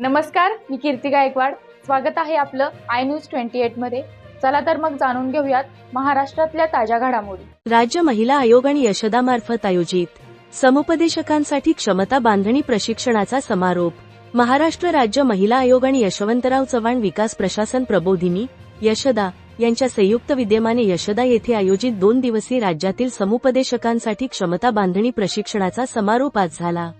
नमस्कार मी कीर्ती गायकवाड. स्वागत आहे आपलं आय न्यूज ट्वेंटी एटमध्ये. चला तर मग जाणून घेऊयात महाराष्ट्रातल्या ताज्या घडामोडी. राज्य महिला आयोग आणि यशदामार्फत आयोजित समुपदेशकांसाठी क्षमता बांधणी प्रशिक्षणाचा समारोप. महाराष्ट्र राज्य महिला आयोग आणि यशवंतराव चव्हाण विकास प्रशासन प्रबोधिनी यशदा यांच्या संयुक्त विद्यमाने यशदा येथे आयोजित दोन दिवसीय राज्यातील समुपदेशकांसाठी क्षमता बांधणी प्रशिक्षणाचा समारोप आज झाला.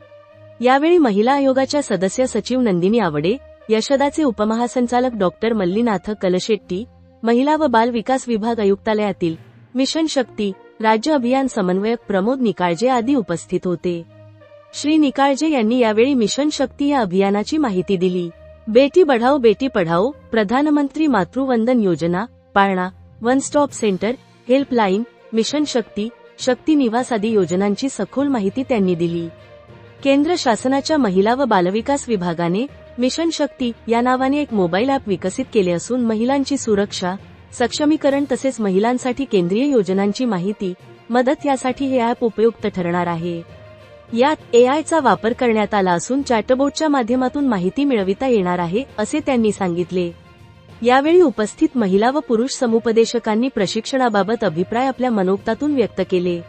यावेळी महिला आयोगाच्या सदस्य सचिव नंदिनी आवडे यशदाचे उपमहासंचालक डॉक्टर मल्लीनाथ कलशेट्टी महिला व बाल विकास विभाग आयुक्तालयातील मिशन शक्ती राज्य अभियान समन्वयक प्रमोद निकाळजे आदी उपस्थित होते. श्री निकाळजे यांनी यावेळी मिशन शक्ती या अभियानाची माहिती दिली. बेटी बढाओ बेटी पढाओ प्रधानमंत्री मातृवंदन योजना पाळणा one stop centre helpline mission Shakti Shakti Niwas आदी योजनांची सखोल माहिती त्यांनी दिली. केंद्र शासनाच्या महिला व बालविकास विभागाने मिशन शक्ती या नावाने एक मोबाईल ॲप विकसित केले असून महिलांची सुरक्षा सक्षमीकरण तसेच महिलांसाठी केंद्रीय योजनांची माहिती मदत यासाठी हे ॲप उपयुक्त ठरणार आहे. यात एआयचा वापर करण्यात आला असून चॅटबोटच्या माध्यमातून माहिती मिळविता येणार आहे असे त्यांनी सांगितले. यावेळी उपस्थित महिला व पुरुष समुपदेशकांनी प्रशिक्षणाबाबत अभिप्राय आपल्या मनोक्तातून व्यक्त केले.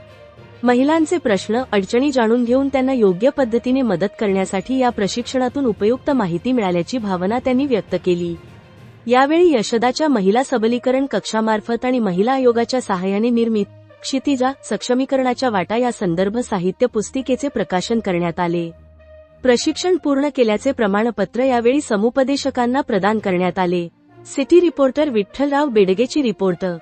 महिलांचे प्रश्न अडचणी जाणून घेऊन त्यांना योग्य पद्धतीने मदत करण्यासाठी या प्रशिक्षणातून उपयुक्त माहिती मिळाल्याची भावना त्यांनी व्यक्त केली. यावेळी यशदाच्या महिला सबलीकरण कक्षामार्फत आणि महिला आयोगाच्या सहाय्याने निर्मित क्षितिजा सक्षमीकरणाच्या वाटा या संदर्भ साहित्य पुस्तिकेचे प्रकाशन करण्यात आले. प्रशिक्षण पूर्ण केल्याचे प्रमाणपत्र यावेळी समुपदेशकांना प्रदान करण्यात आले. सिटी रिपोर्टर विठ्ठलराव बेडगेची रिपोर्टर